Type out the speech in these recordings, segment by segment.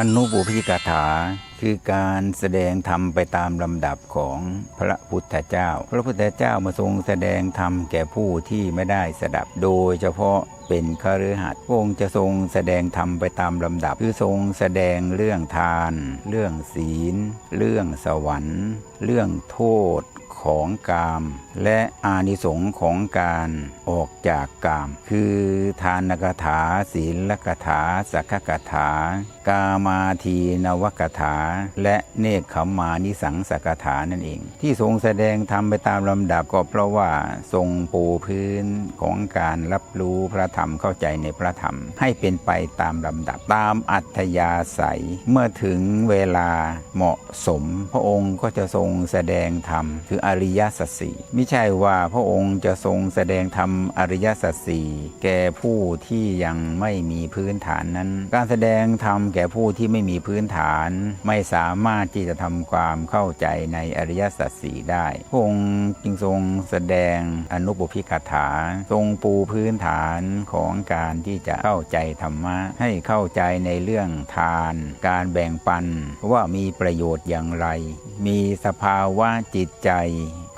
อนุบุพิกถาคือการแสดงธรรมไปตามลำดับของพระพุทธเจ้า พระพุทธเจ้ามาทรงแสดงธรรมแก่ผู้ที่ไม่ได้สดับ โดยเฉพาะเป็นคฤหัสถ์พระองค์จะทรงแสดงธรรมไปตามลำดับ คือทรงแสดงเรื่องทาน เรื่องศีล เรื่องสวรรค์ เรื่องโทษ ของกาม และอานิสงส์ของการออกจากกาม คือทานกถาศีลกถาสักกถา กามาทีนวกถา และเนคขมานิสังสกถานั่นเอง ที่ทรงแสดงทำไปตามลำดับก็เพราะว่าทรงปูพื้นของการรับรู้พระธรรมเข้าใจในพระธรรม ให้เป็นไปตามลำดับตามอัธยาศัยเมื่อถึงเวลาเหมาะสม พระองค์ก็จะทรงแสดงธรรมคืออริยสัจสี่ไม่ใช่ว่าพระองค์จะทรงแสดงธรรมอริยสัจสี่แก่ผู้ที่ยังไม่มีพื้นฐานนั้น การแสดงธรรมแก่ผู้ที่ไม่มีพื้นฐาน ไม่สามารถที่จะทำความเข้าใจในอริยสัจสี่ได้พระองค์จึงทรงแสดงอนุปพิกถา ทรงปูพื้นฐานของการที่จะเข้าใจธรรมะ ให้เข้าใจในเรื่องทาน การแบ่งปันว่ามีประโยชน์อย่างไร มีสภาวะจิตใจ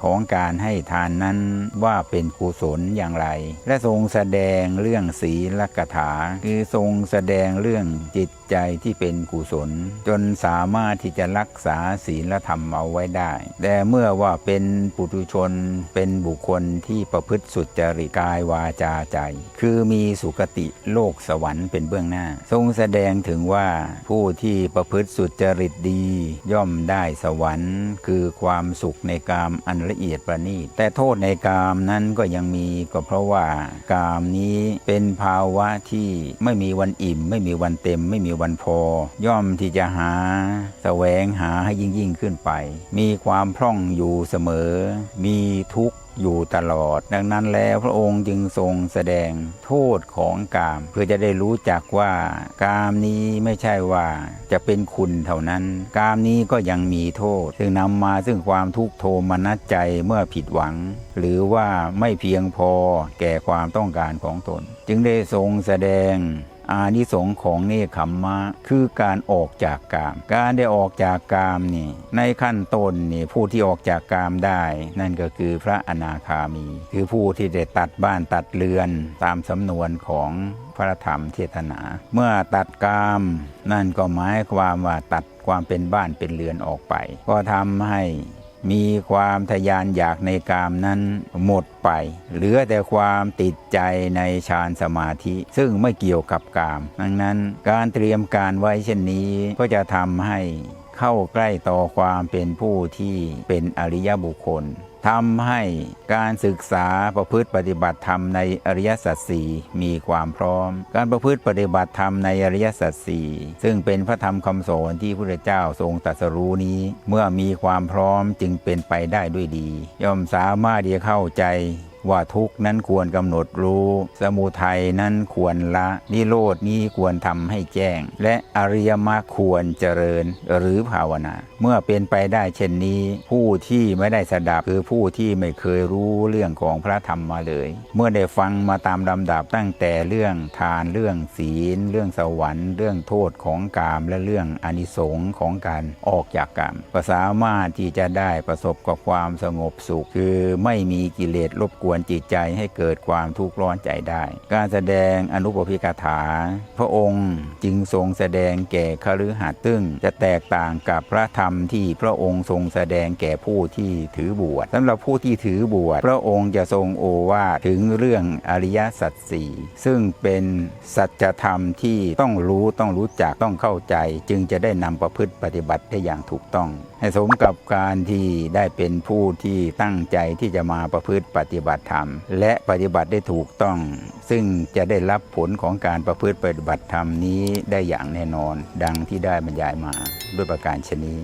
ของการให้ทานนั้นว่าเป็นกุศลอย่างไร และทรงแสดงเรื่องศีลกถา คือทรงแสดงเรื่องจิตใจที่เป็นกุศล จนสามารถที่จะรักษาศีลธรรมเอาไว้ได้ แต่เมื่อว่าเป็นปุถุชนเป็นบุคคลที่ประพฤติสุจริตกายวาจาใจ คือมีสุคติโลกสวรรค์เป็นเบื้องหน้า ทรงแสดงถึงว่าผู้ที่ประพฤติสุจริตดี ย่อมได้สวรรค์ คือความสุขในกามอันละเอียดประณีตแต่โทษในกามนั้นก็ยังมีก็เพราะว่ากามนี้เป็นภาวะที่ไม่มีวันอิ่ม ไม่มีวันเต็ม ไม่มีวันพอ ย่อมที่จะหาแสวงหาให้ยิ่งยิ่งขึ้นไป มีความพร่องอยู่เสมอ มีทุกข์ อยู่ตลอด ดังนั้นแล้วพระองค์จึงทรงแสดงโทษของกาม เพื่อจะได้รู้จักว่ากามนี้ไม่ใช่ว่าจะเป็นคุณเท่านั้น กามนี้ก็ยังมีโทษ ซึ่งนำมาซึ่งความทุกโทมนัสใจเมื่อผิดหวัง หรือว่าไม่เพียงพอแก่ความต้องการของตน จึงได้ทรงแสดง อานิสงส์ของเนคขมมะ คือการออกจากกาม การได้ออกจากกามนี่ในขั้นต้นนี่ผู้ที่ออกจากกามได้ นั่นก็คือพระอนาคามี คือผู้ที่ได้ตัดบ้านตัดเรือนตามสำนวนของพระธรรมเทศนา เมื่อตัดกามนั่นก็หมายความว่าตัดความเป็นบ้านเป็นเรือนออกไป ก็ทำให้ มีความทะยานอยากในกามนั้นหมดไป เหลือแต่ความติดใจในฌานสมาธิ ซึ่งไม่เกี่ยวกับกาม ดังนั้นการเตรียมการไว้เช่นนี้ก็จะทำให้เข้าใกล้ต่อความเป็นผู้ที่เป็นอริยบุคคล ทำให้การศึกษาประพฤติปฏิบัติธรรมในอริยสัจสี่มีความพร้อม การประพฤติปฏิบัติธรรมในอริยสัจสี่ซึ่งเป็นพระธรรมคำสอนที่พระเจ้าทรงตรัสรู้นี้ เมื่อมีความพร้อมจึงเป็นไปได้ด้วยดี ย่อมสามารถที่จะเข้าใจ ว่าทุกนั้นควรกำหนดรู้ สมุทัยนั้นควรละ นิโรดนี้ควรทำให้แจ้ง และอริยมรรคควรเจริญหรือภาวนา เมื่อเป็นไปได้เช่นนี้ ผู้ที่ไม่ได้สดับคือผู้ที่ไม่เคยรู้เรื่องของพระธรรมมาเลย เมื่อได้ฟังมาตามลำดับตั้งแต่เรื่องทานเรื่องศีล เรื่องสวรรค์ เรื่องโทษของกามและเรื่องอนิสงส์ของการออกจากกามก็สามารถที่จะได้ประสบกับความสงบสุข คือไม่มีกิเลสรบกวนจิตใจให้เกิดความทุกข์ร้อนใจได้ การแสดงอนุปพิกถา พระองค์จึงทรงแสดงแก่คฤหัสถ์ตึงจะแตกต่างกับพระธรรมที่พระองค์ทรงแสดงแก่ผู้ที่ถือบวชสำหรับผู้ที่ถือบวชพระองค์จะทรงโอวาทถึงเรื่องอริยสัจสี่ซึ่งเป็นสัจธรรมที่ต้องรู้ต้องรู้จักต้องเข้าใจ จึงจะได้นำประพฤติปฏิบัติได้อย่างถูกต้อง ให้สมกับการที่ได้เป็นผู้ที่ตั้งใจที่จะมาประพฤติปฏิบัติติธรรม และปฏิบัติได้ถูกต้อง ซึ่งจะได้รับผลของการประพฤติปฏิบัติธรรมนี้ได้อย่างแน่นอน ดังที่ได้บรรยายมาด้วยประการชนี้